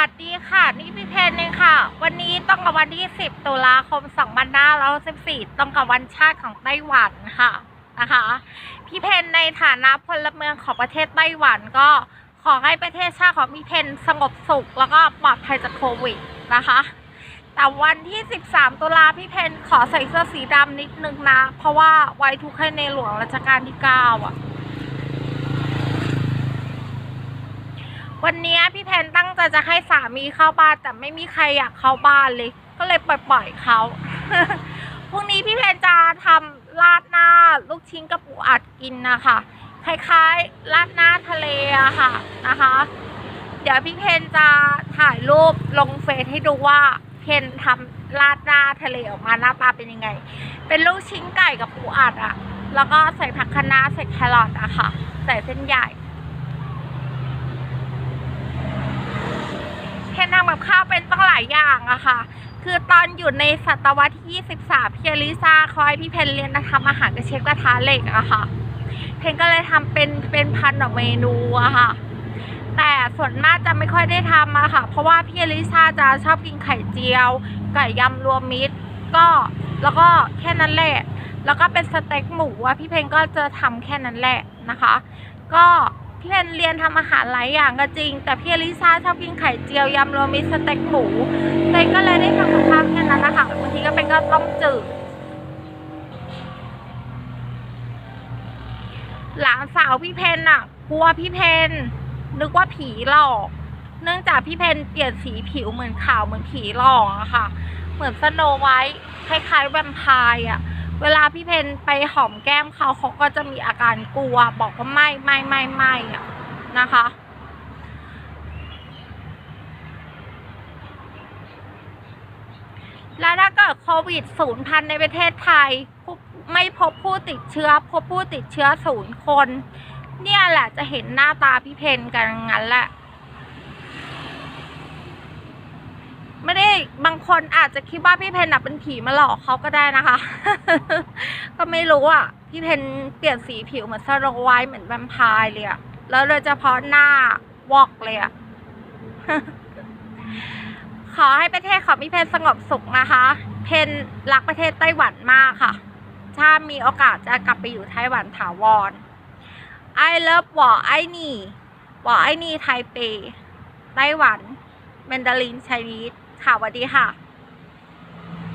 วัสดีค่ะ นี่พี่เพนเองค่ะ วันนี้ต้องกับวันที่ 10 ตุลาคม 2514ต้องกับวันชาติของไต้หวันค่ะนะคะ พี่เพนในฐานะพลเมืองของประเทศไต้หวันก็ขอให้ประเทศชาติของพี่เพนสงบสุข แล้วก็ปลอดภัยจากโควิดนะคะ แต่วันที่ 13 ตุลาพี่เพนขอใส่เสื้อสีดำนิดนึงนะ เพราะว่าไว้ทุกข์ให้ในหลวงรัชกาลที่ 9 อะ วันนี้พี่เพนตั้งใจจะให้สามีเข้าบ้าน แต่ไม่มีใครอยากเข้าบ้านเลย ก็เลยปล่อยๆเขาพรุ่งนี้พี่เพนจะทำราดหน้าลูกชิ้นกับปูอัดกินนะคะคล้ายๆราดหน้าทะเลอะค่ะนะคะ เดี๋ยวพี่เพนจะถ่ายรูปลงเฟซให้ดูว่าเพนทำราดหน้าทะเลออกมาหน้าตาเป็นยังไง เป็นลูกชิ้นไก่กับปูอัดอะแล้วก็ใส่ผักคะน้าใส่แครอทอะค่ะ ใส่เส้นใหญ่ เพนทำกับข้ายอย่างอะค่ะ คือตอนอยู่ในศตวรรษที่ 23 พี่อลิซาคอยพี่เพนเรียนทำอาหารกับเชฟกระทะเหล็กอะค่ะ เพนก็เลยทำเป็นเป็นพันแบบเมนูอะค่ะ แต่ส่วนมากจะไม่ค่อยได้ทำอะค่ะ เพราะว่าพี่อลิซาจะชอบกินไข่เจียว ไก่ยำรวมมิตร ก็แล้วก็แค่นั้นแหละ แล้วก็เป็นสเต็กหมูอะพี่เพนก็จะทำแค่นั้นแหละนะคะ ก็ พี่เพนเรียนทำอาหารหลายอย่างก็จริง แต่พี่ลิซ่าชอบกินไข่เจียวยำรวมมิสเต็กหมูเตยก็เลยได้ทำกับข้าวแค่นั้นนะคะบางทีก็เป็นก็ต้มจืดหลานสาวพี่เพนอะกลัวพี่เพนนึกว่าผีหลอก เนื่องจากพี่เพนเปลี่ยนสีผิวเหมือนขาวเหมือนผีหลอกอะค่ะ เหมือนสโนไวท์คล้ายๆแวมไพร์อะ เวลาพี่เพนไปหอมแก้มเขาเขาก็จะมีอาการกลัว บอกว่าไม่ไม่ไม่ไม่อะนะคะ และถ้าเกิดโควิดศูนย์พันในประเทศไทย ไม่พบผู้ติดเชื้อ พบผู้ติดเชื้อศูนย์คน เนี่ยแหละจะเห็นหน้าตาพี่เพนกันงั้นแหละ ไม่ได้บางคนอาจจะคิดว่าพี่เพนน่ะเป็นผีมาหลอกเขาก็ได้นะคะ ก็ไม่รู้อะ พี่เพนเปลี่ยนสีผิวเหมือนสโลไวเหมือนแวมไพร์เลยอะแล้วโดยเฉพาะหน้าวอกเลยอะขอให้ประเทศของพี่เพนสงบสุขนะคะ เพนรักประเทศไต้หวันมากค่ะ ถ้ามีโอกาสจะกลับไปอยู่ไต้หวันถาวร I love หวอไอนี่หวอไอนี่ไทเป ไต้หวันแมนดารินไชนีส ค่ะสวัสดีค่ะ